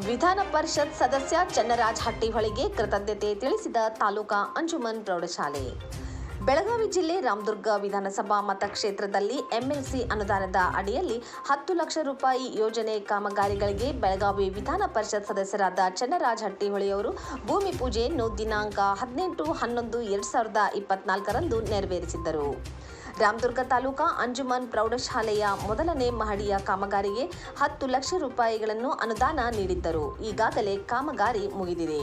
ವಿಧಾನ ಪರಿಷತ್ ಸದಸ್ಯ ಚನ್ನರಾಜ್ ಹಟ್ಟಿಹೊಳಿಗೆ ಕೃತಜ್ಞತೆ ತಿಳಿಸಿದ ತಾಲೂಕಾ ಅಂಜುಮನ್ ಪ್ರೌಢಶಾಲೆ. ಬೆಳಗಾವಿ ಜಿಲ್ಲೆ ರಾಮದುರ್ಗ ವಿಧಾನಸಭಾ ಮತಕ್ಷೇತ್ರದಲ್ಲಿ ಎಂಎಲ್ಸಿ ಅನುದಾನದ ಅಡಿಯಲ್ಲಿ ಹತ್ತು ಲಕ್ಷ ರೂಪಾಯಿ ಯೋಜನೆ ಕಾಮಗಾರಿಗಳಿಗೆ ಬೆಳಗಾವಿ ವಿಧಾನ ಪರಿಷತ್ ಸದಸ್ಯರಾದ ಚನ್ನರಾಜ್ ಹಟ್ಟಿಹೊಳಿಯವರು ಭೂಮಿ ಪೂಜೆಯನ್ನು ದಿನಾಂಕ ಹದಿನೆಂಟು ಹನ್ನೊಂದು ಎರಡು ಸಾವಿರದ ಇಪ್ಪತ್ನಾಲ್ಕರಂದು ನೆರವೇರಿಸಿದ್ದರು. ರಾಮದುರ್ಗ ತಾಲೂಕಾ ಅಂಜುಮನ್ ಪ್ರೌಢಶಾಲೆಯ ಮೊದಲನೇ ಮಹಡಿಯ ಕಾಮಗಾರಿಗೆ ಹತ್ತು ಲಕ್ಷ ರೂಪಾಯಿಗಳನ್ನು ಅನುದಾನ ನೀಡಿದ್ದರು. ಈಗಾಗಲೇ ಕಾಮಗಾರಿ ಮುಗಿದಿದೆ.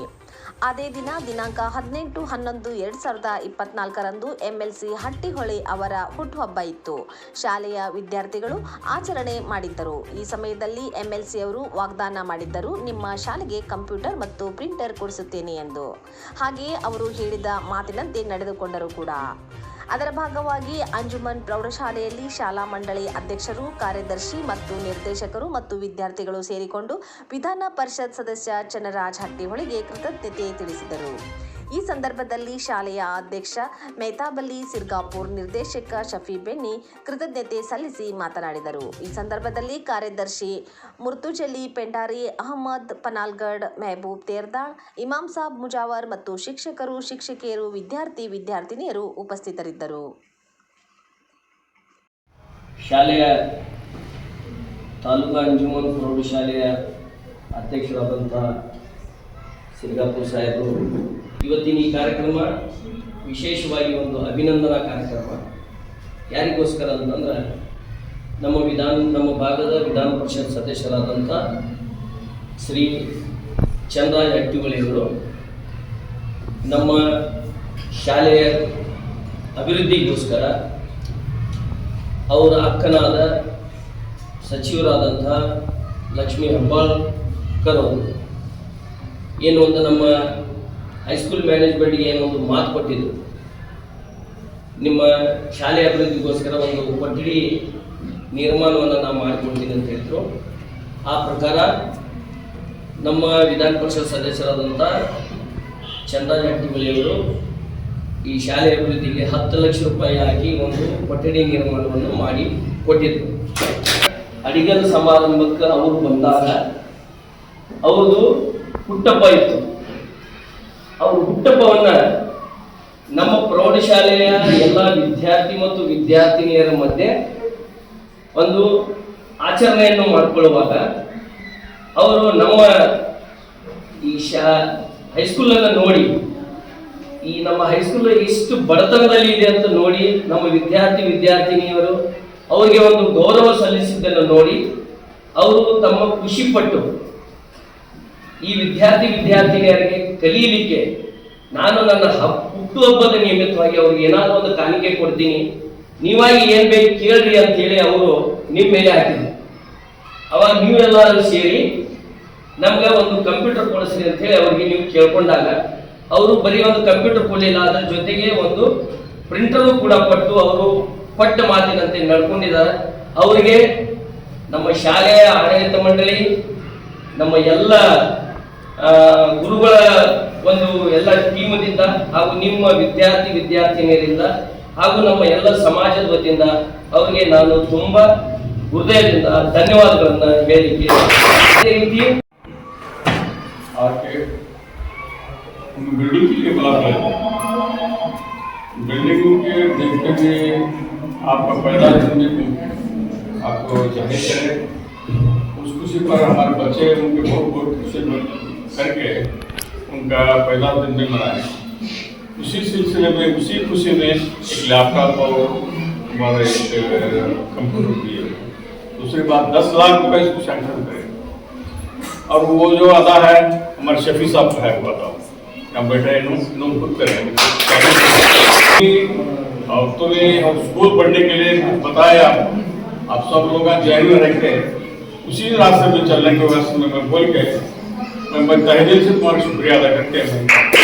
ಅದೇ ದಿನ ದಿನಾಂಕ ಹದಿನೆಂಟು ಹನ್ನೊಂದು ಎರಡ್ ಸಾವಿರದ ಇಪ್ಪತ್ನಾಲ್ಕರಂದು ಎಂಎಲ್ಸಿ ಹಟ್ಟಿಹೊಳೆ ಅವರ ಹುಟ್ಟುಹಬ್ಬ ಇತ್ತು. ಶಾಲೆಯ ವಿದ್ಯಾರ್ಥಿಗಳು ಆಚರಣೆ ಮಾಡಿದ್ದರು. ಈ ಸಮಯದಲ್ಲಿ ಎಂಎಲ್ಸಿ ಅವರು ವಾಗ್ದಾನ ಮಾಡಿದ್ದರು. ನಿಮ್ಮ ಶಾಲೆಗೆ ಕಂಪ್ಯೂಟರ್ ಮತ್ತು ಪ್ರಿಂಟರ್ ಕೊಡಿಸುತ್ತೇನೆ ಎಂದು. ಹಾಗೆಯೇ ಅವರು ಹೇಳಿದ ಮಾತಿನಂತೆ ನಡೆದುಕೊಂಡರು ಕೂಡ. ಅದರ ಭಾಗವಾಗಿ ಅಂಜುಮನ್ ಪ್ರೌಢಶಾಲೆಯಲ್ಲಿ ಶಾಲಾ ಮಂಡಳಿ ಅಧ್ಯಕ್ಷರು, ಕಾರ್ಯದರ್ಶಿ ಮತ್ತು ನಿರ್ದೇಶಕರು ಮತ್ತು ವಿದ್ಯಾರ್ಥಿಗಳು ಸೇರಿಕೊಂಡು ವಿಧಾನ ಪರಿಷತ್ ಸದಸ್ಯ ಚನ್ನರಾಜ್ ಹಟ್ಟಿಹೊಳಿಗೆ ಕೃತಜ್ಞತೆ ತಿಳಿಸಿದರು. ಈ ಸಂದರ್ಭದಲ್ಲಿ ಶಾಲೆಯ ಅಧ್ಯಕ್ಷ ಮೇತಾಬಲ್ಲಿ ಸಿರ್ಗಾಪುರ್ ನಿರ್ದೇಶಕ ಶಫಿ ಬೆನ್ನಿ ಕೃತಜ್ಞತೆ ಸಲ್ಲಿಸಿ ಮಾತನಾಡಿದರು. ಈ ಸಂದರ್ಭದಲ್ಲಿ ಕಾರ್ಯದರ್ಶಿ ಮುರ್ತುಜಲಿ ಪೆಂಡಾರಿ, ಅಹಮದ್ ಪನಾಲ್ಗಡ್, ಮೆಹಬೂಬ್ ತೇರ್ದಾಳ್ ಇಮಾಮ್ ಸಾಬ್ ಮುಜಾವರ್ ಮತ್ತು ಶಿಕ್ಷಕರು, ಶಿಕ್ಷಕಿಯರು, ವಿದ್ಯಾರ್ಥಿ, ವಿದ್ಯಾರ್ಥಿನಿಯರು ಉಪಸ್ಥಿತರಿದ್ದರು. ಶಾಲೆಯ ತಾಲೂಕಾ ಅಂಜುಮನ್ ಪ್ರೌಢಶಾಲೆಯ ಅಧ್ಯಕ್ಷರಾದಂಥ ಸಿರ್ಗಾಪುರ್ ಸಾಹೇಬರು ಇವತ್ತಿನ ಈ ಕಾರ್ಯಕ್ರಮ ವಿಶೇಷವಾಗಿ ಒಂದು ಅಭಿನಂದನಾ ಕಾರ್ಯಕ್ರಮ. ಯಾರಿಗೋಸ್ಕರ ಅಂತಂದ್ರೆ ನಮ್ಮ ವಿಧಾನ, ನಮ್ಮ ಭಾಗದ ವಿಧಾನ ಪರಿಷತ್ ಸದಸ್ಯರಾದಂಥ ಶ್ರೀ ಚಂದ್ರಾಜ್ ಹಟ್ಟಿಗಳಿಯವರು ನಮ್ಮ ಶಾಲೆಯ ಅಭಿವೃದ್ಧಿಗೋಸ್ಕರ ಅವರ ಅಕ್ಕನಾದ ಸಚಿವರಾದಂಥ ಲಕ್ಷ್ಮೀ ಹೆಬ್ಬಾಳ್ಕರ್ ಅವರು ಏನು ಒಂದು ನಮ್ಮ ಹೈಸ್ಕೂಲ್ ಮ್ಯಾನೇಜ್ಮೆಂಟ್ಗೆ ಏನೊಂದು ಮಾತು ಕೊಟ್ಟಿದ್ರು. ನಿಮ್ಮ ಶಾಲೆ ಅಭಿವೃದ್ಧಿಗೋಸ್ಕರ ಒಂದು ಕೊಠಡಿ ನಿರ್ಮಾಣವನ್ನು ನಾವು ಮಾಡಿಕೊಡ್ತೀನಿ ಅಂತ ಹೇಳಿದ್ರು. ಆ ಪ್ರಕಾರ ನಮ್ಮ ವಿಧಾನ ಪರಿಷತ್ ಸದಸ್ಯರಾದಂಥ ಚಂದಾ ಹಟ್ಟಿಮಲಿಯವರು ಈ ಶಾಲೆ ಅಭಿವೃದ್ಧಿಗೆ ಹತ್ತು ಲಕ್ಷ ರೂಪಾಯಿ ಹಾಕಿ ಒಂದು ಕೊಠಡಿ ನಿರ್ಮಾಣವನ್ನು ಮಾಡಿ ಕೊಟ್ಟಿದ್ರು. ಅಡಿಗಲ್ ಸಮಾರಂಭಕ್ಕೆ ಅವರು ಬಂದಾಗ ಅವರು ಪುಟ್ಟಪ್ಪ ಇತ್ತು. ಅವ್ರ ಹುಟ್ಟಬ್ಬವನ್ನ ನಮ್ಮ ಪ್ರೌಢಶಾಲೆಯ ಎಲ್ಲ ವಿದ್ಯಾರ್ಥಿ ಮತ್ತು ವಿದ್ಯಾರ್ಥಿನಿಯರ ಮಧ್ಯೆ ಒಂದು ಆಚರಣೆಯನ್ನು ಮಾಡಿಕೊಳ್ಳುವಾಗ ಅವರು ನಮ್ಮ ಈ ಶಾ ಹೈಸ್ಕೂಲನ್ನು ನೋಡಿ, ಈ ನಮ್ಮ ಹೈಸ್ಕೂಲ್ ಎಷ್ಟು ಬಡತನದಲ್ಲಿ ಇದೆ ಅಂತ ನೋಡಿ, ನಮ್ಮ ವಿದ್ಯಾರ್ಥಿ ವಿದ್ಯಾರ್ಥಿನಿಯರು ಅವರಿಗೆ ಒಂದು ಗೌರವ ಸಲ್ಲಿಸಿದ್ದನ್ನು ನೋಡಿ, ಅವರು ತಮ್ಮ ಖುಷಿ ಪಟ್ಟು ಈ ವಿದ್ಯಾರ್ಥಿ ವಿದ್ಯಾರ್ಥಿನಿಯರಿಗೆ ಕಲೀಲಿಕ್ಕೆ ನಾನು ನನ್ನ ಹಬ್ ಹುಟ್ಟುಹಬ್ಬದ ನಿಯಮಿತವಾಗಿ ಅವ್ರಿಗೆ ಏನಾದರೂ ಒಂದು ಕಾಣಿಕೆ ಕೊಡ್ತೀನಿ. ನೀವಾಗಿ ಏನ್ ಬೇಕು ಕೇಳ್ರಿ ಅಂತ ಹೇಳಿ ಅವರು ನಿಮ್ಮ ಮೇಲೆ ಹಾಕಿದ್ರು. ಅವಾಗ ನೀವೆಲ್ಲರೂ ಸೇರಿ ನಮ್ಗೆ ಒಂದು ಕಂಪ್ಯೂಟರ್ ಕೊಡಿಸ್ರಿ ಅಂತ ಹೇಳಿ ಅವ್ರಿಗೆ ನೀವು ಕೇಳ್ಕೊಂಡಾಗ ಅವರು ಬರೀ ಒಂದು ಕಂಪ್ಯೂಟರ್ ಕೊಡಲಿಲ್ಲ, ಅದ್ರ ಜೊತೆಗೆ ಒಂದು ಪ್ರಿಂಟರು ಕೂಡ ಪಟ್ಟು ಅವರು ಪಟ್ಟ ಮಾತಿನಂತೆ ನಡ್ಕೊಂಡಿದ್ದಾರೆ. ಅವರಿಗೆ ನಮ್ಮ ಶಾಲೆಯ ಆಡಳಿತ ಮಂಡಳಿ, ನಮ್ಮ ಎಲ್ಲ ಗುರುಗಳ ಒಂದು ಎಲ್ಲ ಟೀಮದಿಂದ ಹಾಗೂ ನಿಮ್ಮ ವಿದ್ಯಾರ್ಥಿ ವಿದ್ಯಾರ್ಥಿನಿಯರಿಂದ ಹಾಗೂ ನಮ್ಮ ಎಲ್ಲ ಸಮಾಜದ ವತಿಯಿಂದ ಅವರಿಗೆ ನಾನು ತುಂಬಾ ಹೃದಯದಿಂದ ಧನ್ಯವಾದಗಳನ್ನ ಹೇಳಲಿಕ್ಕೆ ಅದೇ ರೀತಿ आपके बिल्डिंग के लिए बुला रहे हैं बिल्डिंग के देखते हुए आपका पहला जन्मदिन आपको जाहिर करें उस खुशी पर हमारे बच्चे उनके बहुत बहुत खुशी करके उनका पहला जन्मदिन मनाएँ। उसी सिलसिले में, उसी खुशी में एक लैपटॉप और हमारा एक कंप्यूटर दिए। दूसरी बात, दस लाख रुपए इसको सैंक्शन करें और वो जो अदा है, हमारे शफी साहब का है, वो बताओ। हम बैठे इन खुद करें और तुम्हें और स्कूल पढ़ने के लिए बताया, आप सब लोग जैन में रहते हैं। उसी रास्ते पे चलने के वजह से मैं बोल के मैं मैं तहे दिल से तुम्हारा शुक्रिया अदा करके मैं